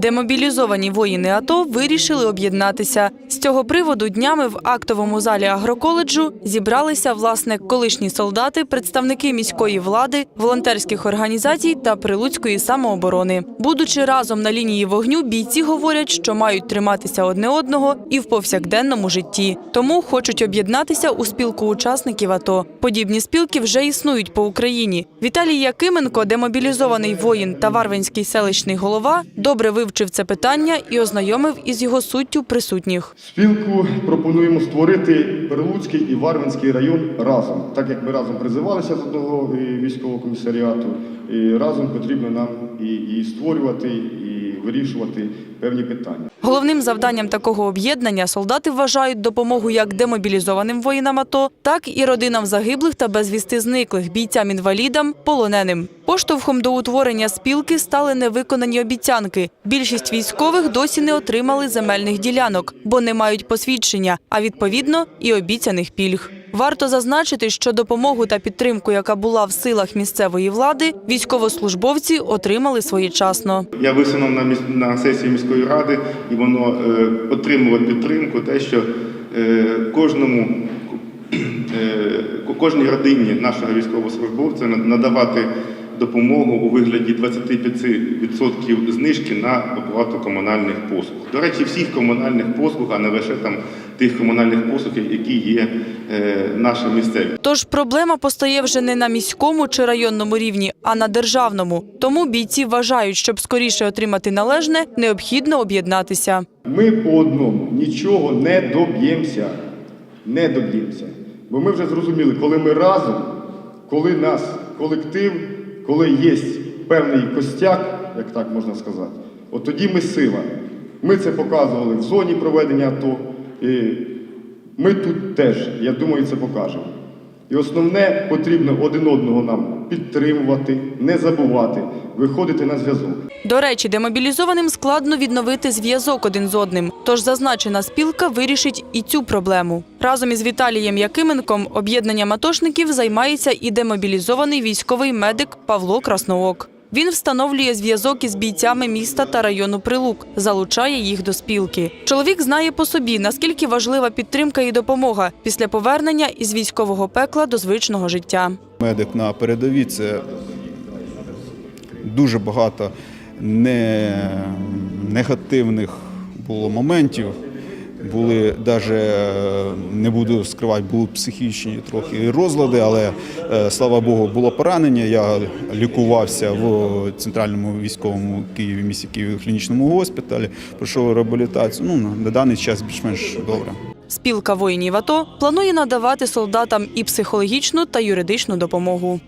Демобілізовані воїни АТО вирішили об'єднатися. З цього приводу днями в актовому залі агроколеджу зібралися власне колишні солдати, представники міської влади, волонтерських організацій та прилуцької самооборони. Будучи разом на лінії вогню, бійці говорять, що мають триматися одне одного і в повсякденному житті. Тому хочуть об'єднатися у спілку учасників АТО. Подібні спілки вже існують по Україні. Віталій Якименко, демобілізований воїн та Варвинський селищний голова, добре вивчив це питання і ознайомив із його суттю присутніх. Спілку пропонуємо створити Прилуцький і Варвинський район разом. Так як ми разом призивалися з одного е, військового комісаріату, і разом потрібно нам і, створювати, вирішувати певні питання. Головним завданням такого об'єднання солдати вважають допомогу як демобілізованим воїнам АТО, так і родинам загиблих та безвісти зниклих, бійцям-інвалідам, полоненим. Поштовхом до утворення спілки стали невиконані обіцянки. Більшість військових досі не отримали земельних ділянок, бо не мають посвідчення, а відповідно і обіцяних пільг. Варто зазначити, що допомогу та підтримку, яка була в силах місцевої влади, військовослужбовці отримали своєчасно. Я висунув на, на сесії міської ради, і воно е, підтримку, те, що е, кожному, е, кожній родині нашого військовослужбовця на- надавати допомогу у вигляді 25% знижки на оплату комунальних послуг. До речі, всіх комунальних послуг, а не лише там тих комунальних послуг, які є е, наші місцеві. Тож проблема постає вже не на міському чи районному рівні, а на державному. Тому бійці вважають, щоб скоріше отримати належне, необхідно об'єднатися. Ми по одному нічого не доб'ємося. Не доб'ємося. Бо ми вже зрозуміли, коли ми разом, коли нас колектив, коли є певний костяк, як так можна сказати, от тоді ми сила. Ми це показували в зоні проведення АТО. І ми тут теж, я думаю, це покажемо. І основне потрібно один одного нам підтримувати, не забувати, виходити на зв'язок. До речі, демобілізованим складно відновити зв'язок один з одним. Тож зазначена спілка вирішить і цю проблему. Разом із Віталієм Якименком об'єднанням атошників займається і демобілізований військовий медик Павло Красноок. Він встановлює зв'язок із бійцями міста та району Прилук, залучає їх до спілки. Чоловік знає по собі, наскільки важлива підтримка і допомога після повернення із військового пекла до звичного життя. Медик на передовій це дуже багато негативних було моментів. Були навіть, не буду скривати, були психічні трохи розлади, але е, слава Богу, було поранення. Я лікувався в центральному військовому Києві, місті Києві клінічному госпіталі, пройшов реабілітацію. Ну, на даний час більш-менш добре. Спілка воїнів АТО планує надавати солдатам і психологічну та юридичну допомогу.